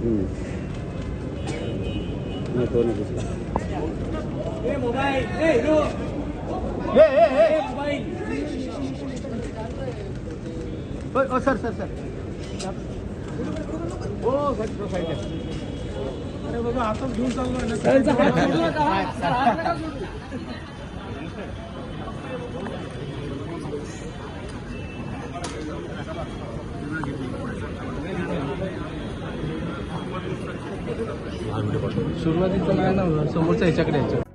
हम्म. नाही, तो नाही दिसला. सर सर सर हो साईड अरे बाबा हातात घेऊन चाललो सुरुवातीचं नाही ना समोरच्या ह्याच्याकडे यायचं.